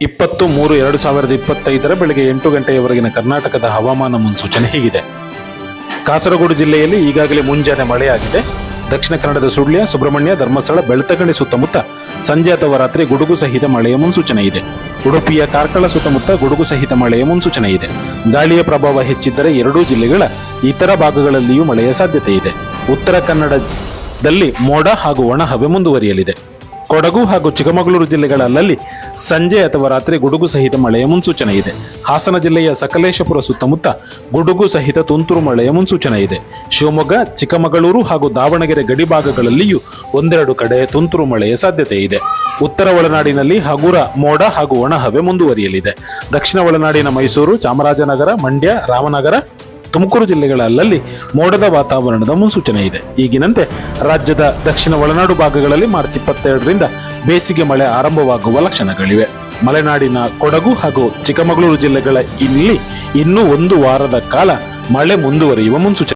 ಇಪ್ಪತ್ತು ಮೂರು ಎರಡು ಸಾವಿರದ ಇಪ್ಪತ್ತೈದರ ಬೆಳಗ್ಗೆ ಎಂಟು ಗಂಟೆಯವರೆಗಿನ ಕರ್ನಾಟಕದ ಹವಾಮಾನ ಮುನ್ಸೂಚನೆ ಹೀಗಿದೆ. ಕಾಸರಗೋಡು ಜಿಲ್ಲೆಯಲ್ಲಿ ಈಗಾಗಲೇ ಮುಂಜಾನೆ ಮಳೆಯಾಗಿದೆ. ದಕ್ಷಿಣ ಕನ್ನಡದ ಸುಳ್ಯ, ಸುಬ್ರಹ್ಮಣ್ಯ, ಧರ್ಮಸ್ಥಳ, ಬೆಳ್ತಂಗಡಿ ಸುತ್ತಮುತ್ತ ಸಂಜೆ ಅಥವಾ ರಾತ್ರಿ ಗುಡುಗು ಸಹಿತ ಮಳೆಯ ಮುನ್ಸೂಚನೆ ಇದೆ. ಉಡುಪಿಯ ಕಾರ್ಕಳ ಸುತ್ತಮುತ್ತ ಗುಡುಗು ಸಹಿತ ಮಳೆಯ ಮುನ್ಸೂಚನೆ ಇದೆ. ಗಾಳಿಯ ಪ್ರಭಾವ ಹೆಚ್ಚಿದ್ದರೆ ಎರಡೂ ಜಿಲ್ಲೆಗಳ ಇತರ ಭಾಗಗಳಲ್ಲಿಯೂ ಮಳೆಯ ಸಾಧ್ಯತೆ ಇದೆ. ಉತ್ತರ ಕನ್ನಡದಲ್ಲಿ ಮೋಡ ಹಾಗೂ ಒಣಹವೆ ಮುಂದುವರಿಯಲಿದೆ. ಕೊಡಗು ಹಾಗೂ ಚಿಕ್ಕಮಗಳೂರು ಜಿಲ್ಲೆಗಳಲ್ಲಿ ಸಂಜೆ ಅಥವಾ ರಾತ್ರಿ ಗುಡುಗು ಸಹಿತ ಮಳೆಯ ಮುನ್ಸೂಚನೆ ಇದೆ. ಹಾಸನ ಜಿಲ್ಲೆಯ ಸಕಲೇಶಪುರ ಸುತ್ತಮುತ್ತ ಗುಡುಗು ಸಹಿತ ತುಂತುರು ಮಳೆಯ ಮುನ್ಸೂಚನೆ ಇದೆ. ಶಿವಮೊಗ್ಗ, ಚಿಕ್ಕಮಗಳೂರು ಹಾಗೂ ದಾವಣಗೆರೆ ಗಡಿ ಭಾಗಗಳಲ್ಲಿಯೂ ಒಂದೆರಡು ಕಡೆ ತುಂತುರು ಮಳೆಯ ಸಾಧ್ಯತೆ ಇದೆ. ಉತ್ತರ ಒಳನಾಡಿನಲ್ಲಿ ಹಗುರ, ಮೋಡ ಹಾಗೂ ಒಣಹವೆ ಮುಂದುವರಿಯಲಿದೆ. ದಕ್ಷಿಣ ಒಳನಾಡಿನ ಮೈಸೂರು, ಚಾಮರಾಜನಗರ, ಮಂಡ್ಯ, ರಾಮನಗರ ತುಮಕೂರು ಜಿಲ್ಲೆಗಳ ಅಲ್ಲಲ್ಲಿ ಮೋಡದ ವಾತಾವರಣದ ಮುನ್ಸೂಚನೆ ಇದೆ. ಈಗಿನಂತೆ ರಾಜ್ಯದ ದಕ್ಷಿಣ ಒಳನಾಡು ಭಾಗಗಳಲ್ಲಿ ಮಾರ್ಚ್ ಇಪ್ಪತ್ತೆರಡರಿಂದ ಬೇಸಿಗೆ ಮಳೆ ಆರಂಭವಾಗುವ ಲಕ್ಷಣಗಳಿವೆ. ಮಲೆನಾಡಿನ ಕೊಡಗು ಹಾಗೂ ಚಿಕ್ಕಮಗಳೂರು ಜಿಲ್ಲೆಗಳ ಇಲ್ಲಿ ಇನ್ನೂ ಒಂದು ವಾರದ ಕಾಲ ಮಳೆ ಮುಂದುವರಿಯುವ ಮುನ್ಸೂಚನೆ